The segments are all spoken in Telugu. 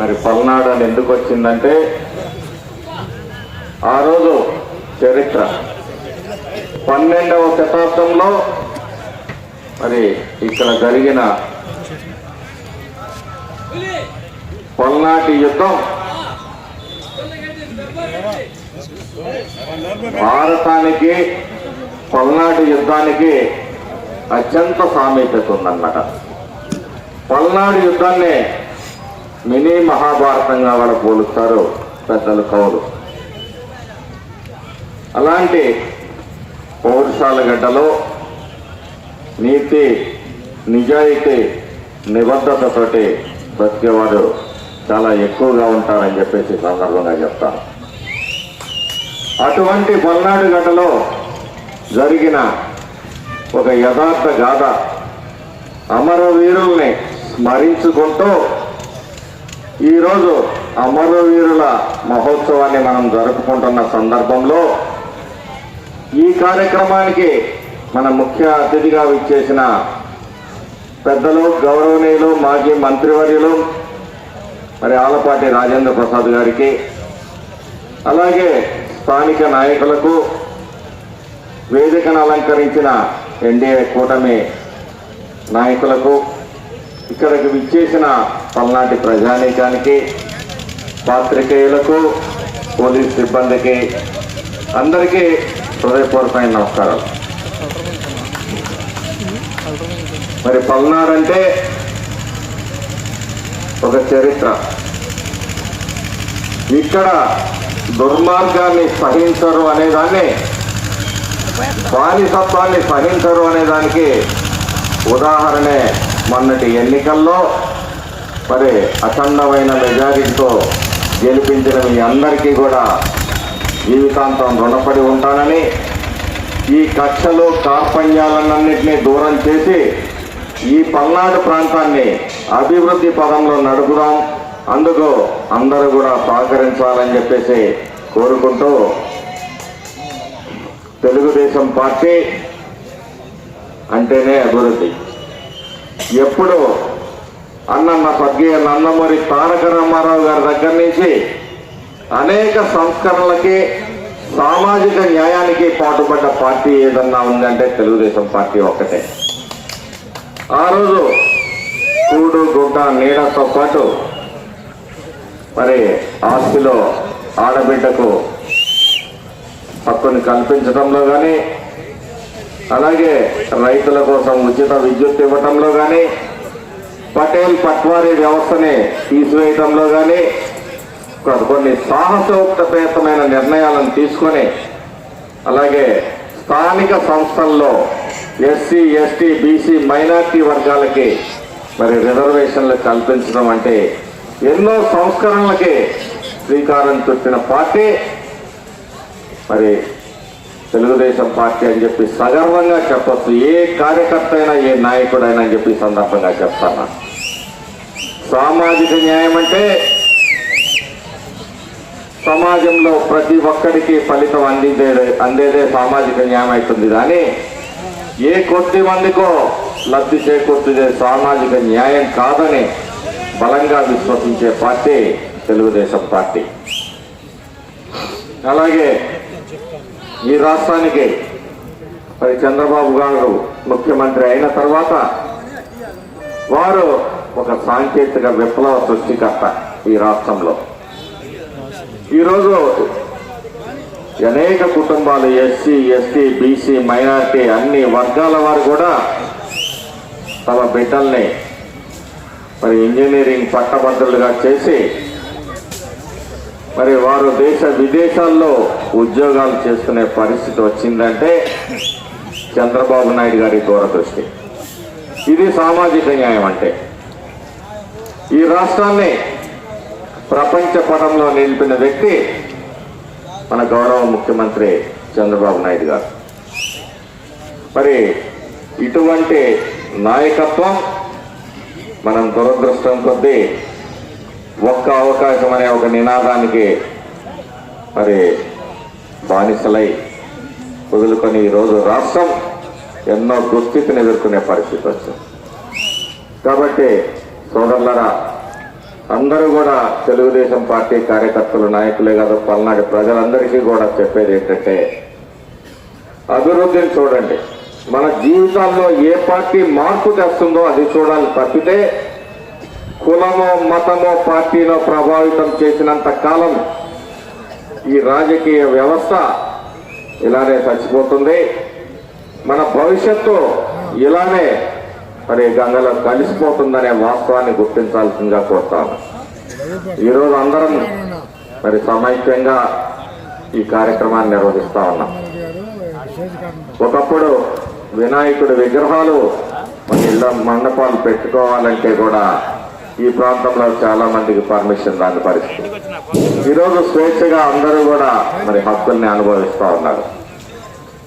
మరి పల్నాడు అని ఎందుకు వచ్చిందంటే ఆ రోజు చరిత్ర. పన్నెండవ శతాబ్దంలో మరి ఇక్కడ జరిగిన పల్నాటి యుద్ధం భారతానికి పల్నాటి యుద్ధానికి అత్యంత సామీప్యత ఉందన్నమాట. పల్నాడు యుద్ధాన్ని మినీ మహాభారతంగా వాళ్ళు పోలుస్తారు పెద్దలు కవులు అలాంటి పౌరుషాల గడ్డలో నీతి నిజాయితీ నిబద్ధతతోటి బ్రతికేవారు చాలా ఎక్కువగా ఉంటారని చెప్పేసి సందర్భంగా చెప్తాను. అటువంటి పల్నాడు గడ్డలో జరిగిన ఒక యథార్థ గాథ అమరవీరుల్ని స్మరించుకుంటూ ఈరోజు అమరవీరుల మహోత్సవాన్ని మనం జరుపుకుంటున్న సందర్భంలో ఈ కార్యక్రమానికి మన ముఖ్య అతిథిగా విచ్చేసిన పెద్దలు గౌరవనీయులు మాజీ మంత్రివర్యులు మరి ఆలపాటి రాజేంద్ర ప్రసాద్ గారికి అలాగే స్థానిక నాయకులకు వేదికను అలంకరించిన ఎన్డీఏ కూటమి నాయకులకు ఇక్కడికి విచ్చేసిన పల్నాటి ప్రజానీకానికి పాత్రికేయులకు పోలీస్ సిబ్బందికి అందరికీ హృదయపూర్వకమైన నమస్కారాలు. మరి పల్నాడు అంటే ఒక చరిత్ర. ఇక్కడ దుర్మార్గాన్ని సహించరు అనేదాన్ని బానిసత్వాన్ని సహించరు అనేదానికి ఉదాహరణే మొన్నటి ఎన్నికల్లో మరి అఖండమైన మెజారిటీతో గెలిపించిన మీ అందరికీ కూడా జీవితాంతం రుణపడి ఉంటానని ఈ కక్షలు కార్పణ్యాలన్నింటినీ దూరం చేసి ఈ పల్నాడు ప్రాంతాన్ని అభివృద్ధి పదంలో నడుపుదాం. అందుకు అందరూ కూడా సహకరించాలని చెప్పేసి కోరుకుంటూ తెలుగుదేశం పార్టీ అంటేనే అభివృద్ధి. ఎప్పుడు అన్నన్న స్వర్గీయ నందమూరి తారక రామారావు గారి దగ్గర నుంచి అనేక సంస్కరణలకి సామాజిక న్యాయానికి పాటుపడ్డ పార్టీ ఏదన్నా ఉందంటే తెలుగుదేశం పార్టీ ఒక్కటే. ఆ రోజు కూడు గుడ్డ నీడతో పాటు మరి ఆస్తిలో ఆడబిడ్డకు హక్కుని కల్పించడంలో కానీ అలాగే రైతుల కోసం ఉచిత విద్యుత్ ఇవ్వటంలో కానీ పటేల్ పట్వారీ వ్యవస్థని తీసివేయటంలో కానీ కొన్ని సాహసోక్తపేతమైన నిర్ణయాలను తీసుకొని అలాగే స్థానిక సంస్థల్లో ఎస్సీ ఎస్టీ బీసీ మైనార్టీ వర్గాలకి మరి రిజర్వేషన్లు కల్పించడం అంటే ఎన్నో సంస్కరణలకి శ్రీకారం చుట్టిన పార్టీ. మరి తెలుగుదేశం పార్టీ అని చెప్పి సగర్వంగా చెప్పచ్చు. ఏ కార్యకర్త అయినా ఏ నాయకుడైనా అని చెప్పి సందర్భంగా చెప్తాను. సామాజిక న్యాయం అంటే సమాజంలో ప్రతి ఒక్కరికి ఫలితం అందిందే అందేదే సామాజిక న్యాయం అవుతుంది. కానీ ఏ కొద్ది మందికో లబ్ధి చేకూర్చుదే సామాజిక న్యాయం కాదని బలంగా విశ్వసించే పార్టీ తెలుగుదేశం పార్టీ. అలాగే ఈ రాష్ట్రానికి. మరి చంద్రబాబు గారు ముఖ్యమంత్రి అయిన తర్వాత వారు ఒక సాంకేతిక విప్లవ సృష్టికర్త ఈ రాష్ట్రంలో. ఈరోజు అనేక కుటుంబాలు ఎస్సీ ఎస్టీ బీసీ మైనార్టీ అన్ని వర్గాల వారు కూడా తమ బిడ్డల్ని మరి ఇంజనీరింగ్ పట్టభద్రులుగా చేసి మరి వారు దేశ విదేశాల్లో ఉద్యోగాలు చేసుకునే పరిస్థితి వచ్చిందంటే చంద్రబాబు నాయుడు గారి దూరదృష్టి. ఇది సామాజిక న్యాయం అంటే. ఈ రాష్ట్రాన్ని ప్రపంచ పటంలో నిలిపిన వ్యక్తి మన గౌరవ ముఖ్యమంత్రి చంద్రబాబు నాయుడు గారు. మరి ఇటువంటి నాయకత్వం మనం దురదృష్టం కొద్దీ ఒక్క అవకాశం అనే ఒక నినాదానికి మరి బానిసలై వదులుకొని ఈరోజు రాష్ట్రం ఎన్నో దుస్థితిని ఎదుర్కొనే పరిస్థితి వచ్చింది. కాబట్టి సోదరులరా అందరూ కూడా తెలుగుదేశం పార్టీ కార్యకర్తలు నాయకులే కాదు పల్నాడు ప్రజలందరికీ కూడా చెప్పేది ఏంటంటే అభివృద్ధిని చూడండి. మన జీవితాల్లో ఏ పార్టీ మార్పు తెస్తుందో అది చూడాలి తప్పితే కులమో మతమో పార్టీలో ప్రభావితం చేసినంత కాలం ఈ రాజకీయ వ్యవస్థ ఇలానే చచ్చిపోతుంది. మన భవిష్యత్తు ఇలానే మరి గంగలో కలిసిపోతుందనే వాస్తవాన్ని గుర్తించాల్సిందిగా కోరుతాను. ఈరోజు అందరం మరి సమైక్యంగా ఈ కార్యక్రమాన్ని నిర్వహిస్తా ఉన్నాం. ఒకప్పుడు వినాయకుడి విగ్రహాలు మన ఇళ్ళ మండపాలు పెట్టుకోవాలంటే కూడా ఈ ప్రాంతంలో చాలా మందికి పర్మిషన్ రాని పరిస్థితి. ఈరోజు స్వేచ్ఛగా అందరూ కూడా మరి హక్కుల్ని అనుభవిస్తూ ఉన్నారు.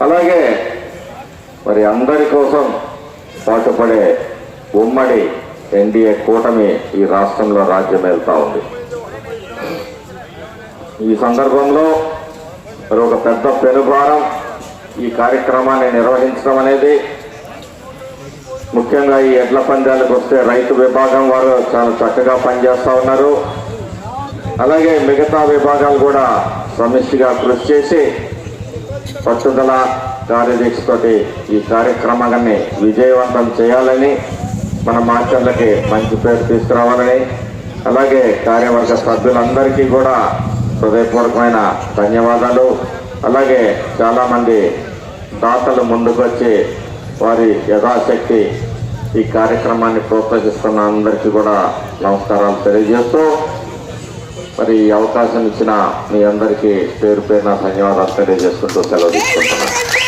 అలాగే మరి అందరి కోసం పాటుపడే ఉమ్మడి ఎన్డీఏ కూటమి ఈ రాష్ట్రంలో రాజ్యం వెళ్తూ ఉంది. ఈ సందర్భంలో మరి ఒక పెద్ద పెనుభారం ఈ కార్యక్రమాన్ని నిర్వహించడం అనేది ముఖ్యంగా ఈ ఎడ్ల పందాలకు వస్తే రైతు విభాగం వారు చాలా చక్కగా పనిచేస్తూ ఉన్నారు. అలాగే మిగతా విభాగాలు కూడా సమిష్టిగా కృషి చేసి పట్టుదల కార్యదీక్షతోటి ఈ కార్యక్రమాన్ని విజయవంతం చేయాలని మన మాస్టర్లకి మంచి పేరు తీసుకురావాలని అలాగే కార్యవర్గ సభ్యులందరికీ కూడా హృదయపూర్వకమైన ధన్యవాదాలు. అలాగే చాలామంది దాతలు ముందుకొచ్చి వారి యథాశక్తి ఈ కార్యక్రమాన్ని ప్రోత్సహిస్తున్న అందరికీ కూడా నమస్కారాలు తెలియజేస్తూ మరి ఈ అవకాశం ఇచ్చిన మీ అందరికీ పేరు పేరున ధన్యవాదాలు తెలియజేసుకుంటూ సెలవు తీసుకుంటున్నాను.